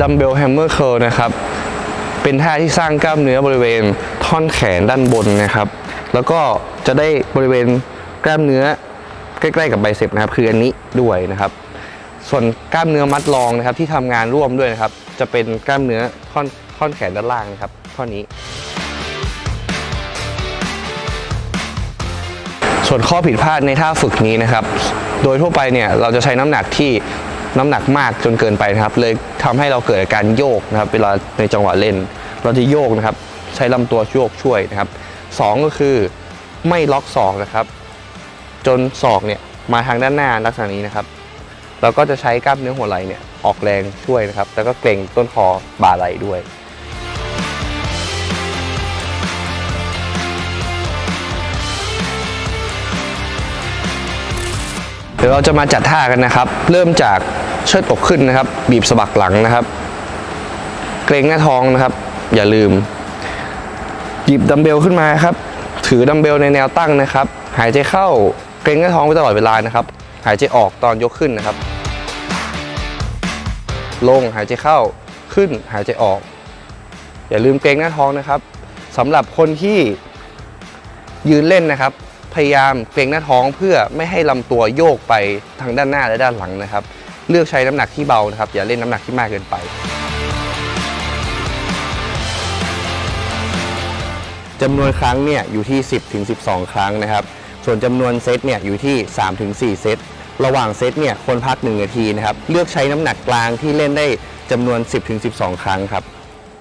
ดัมเบลแฮมเมอร์เคิลนะครับ เป็นท่าที่สร้างกล้ามเนื้อบริเวณท่อนแขนด้านบนนะครับ แล้วก็จะได้บริเวณกล้ามเนื้อใกล้ๆกับไบเซปนะครับคืออันนี้ด้วยนะครับ ส่วนกล้ามเนื้อมัดรองนะครับที่ทำงานร่วมด้วยนะครับ จะเป็นกล้ามเนื้อท่อนท่อนแขนด้านล่างนะครับท่อนนี้ ส่วนข้อผิดพลาดในท่าฝึกนี้นะครับ โดยทั่วไปเนี่ยเราจะใช้น้ำหนักที่ น้ำหนักมากจนเกินไปนะครับ เลยทำให้เราเกิดอาการโยกนะครับ เวลาในจังหวะเล่น เราจะโยกนะครับ ใช้ลำตัวโยกช่วยนะครับสองก็คือไม่ล็อกศอกนะครับ จนศอกเนี่ยมาทางด้านหน้าลักษณะนี้นะครับ เราก็จะใช้กล้ามเนื้อหัวไหล่เนี่ยออกแรงช่วยนะครับ แล้วก็เกร็งต้นคอบ่าไหล่ด้วย เดี๋ยวเราจะมาจัดท่ากันนะครับ เริ่มจากเชิดอกขึ้นนะครับ บีบสะบักหลังนะครับ เกรงหน้าท้องนะครับ อย่าลืม หยิบดัมเบลขึ้นมาครับ ถือดัมเบลในแนวตั้งนะครับ หายใจเข้าเกรงหน้าท้องไปตลอดเวลานะครับ หายใจออกตอนยกขึ้นนะครับ ลงหายใจเข้าขึ้นหายใจออก อย่าลืมเกรงหน้าท้องนะครับสำหรับคนที่ยืนเล่นนะครับ พยายามเกรงหน้าท้องเพื่อไม่ให้ลำตัวโยกไปทางด้านหน้าและด้านหลังนะครับ เลือกใช้น้ำหนักที่เบานะครับ อย่าเล่นน้ำหนักที่มากเกินไป จำนวนครั้งเนี่ยอยู่ที่ 10ถึง12 ครั้งนะครับ ส่วนจำนวนเซตเนี่ยอยู่ที่3ถึง4เซต ระหว่างเซตเนี่ยควรพัก 1 นาทีนะครับ เลือกใช้น้ำหนักกลางที่เล่นได้จำนวน 10ถึง12 ครั้งครับ